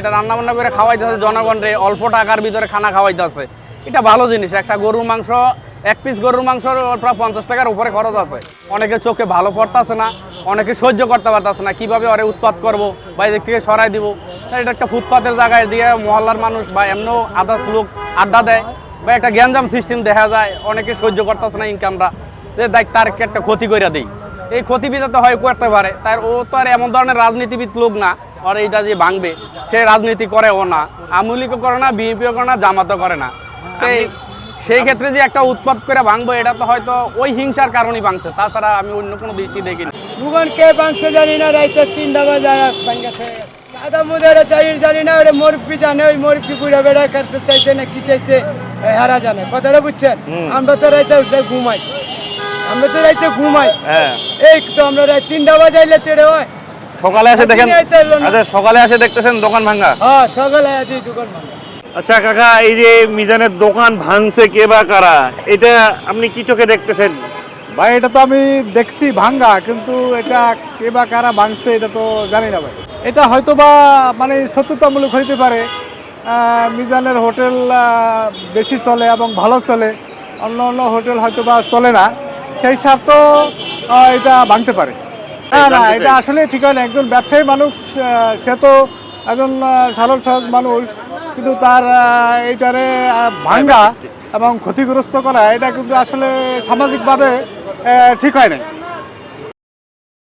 এটা রান্না বান্না করে খাওয়াইতেছে জনগণরে অল্প টাকার ভিতরে খানা খাওয়াইতেছে। এটা ভালো জিনিস, একটা গরুর মাংস, এক পিস গরুর মাংস প্রায় পঞ্চাশ টাকার উপরে খরচ আছে। অনেকে চোখে ভালো পড়তেছে না, অনেকে সহ্য করতে পারতেছে না, কীভাবে ওরে উৎপাদ করব বা এদিক থেকে সরাই দিব। এটা একটা ফুটপাতের জায়গায় দিয়ে মহল্লার মানুষ বা এমনও আদার্স লোক আড্ডা দেয় বা একটা গ্যাঞ্জাম সিস্টেম দেখা যায়, অনেকে সহ্য করতেছে না ইনকামটা যে দেখ, তার একটা ক্ষতি করে দিই। এই ক্ষতিবিদ তো হয় করতে পারে, তার ও তো আর এমন ধরনের রাজনীতিবিদ লোক না আর এইটা যে ভাঙবে সে রাজনীতি করে ও না। আমুলিকও করে না বিএনপিও করে না জামাতও করে না। সেই ক্ষেত্রে যে একটা উৎপাদ করে ভাঙবো এটা তো হয়তো ওই হিংসার কারণেই ভাঙছে। তাছাড়া আমি অন্য কোনো দৃষ্টি দেখিনি। দোকান কে ভাঙছে জানি না রাইতে তিনটা বাজায় ভাঙ্গাছে সাদা মুদারে চাই জানি না ওটা মরপি জানে ওই মরপি বুড়া বেড়া কাটতে চাইছে না কি চাইছে হারা জানে। কথাটা বুঝছেন? আমরা তো রাইতে উঠে ঘুমাই। আমরা তো রাইতে ঘুমাই। হ্যাঁ। এই তো আমরা রাত তিনটা বাজাইলে চেড়ে হয়। সকালে এসে দেখেন। আচ্ছা সকালে এসে দেখতেছেন দোকান ভাঙা? হ্যাঁ সকালে আছি দোকান ভাঙা। আচ্ছা কাকা এই যে মিজানের দোকান ভাঙছে কে বা কারা? এটা আপনি কি চোখে দেখতেছেন? ভাই এটা তো আমি দেখছি ভাঙ্গা কিন্তু এটা কে বা কারা ভাঙছে এটা তো জানি না ভাই। এটা হয়তো বা মানে সত্যতামূলক হইতে পারে। মিজানের হোটেল বেশি চলে এবং ভালো চলে। অন্য অন্য হোটেল হয়তো বা চলে না। সেই স্বার্থ এটা ভাঙতে পারে। না না এটা আসলে ঠিক হয় না। একজন ব্যবসায়ী মানুষ সে তো একজন সরল সহজ মানুষ কিন্তু তার এইটারে ভাঙ্গা এবং ক্ষতিগ্রস্ত করা এটা কিন্তু আসলে সামাজিকভাবে ঠিক হয় না।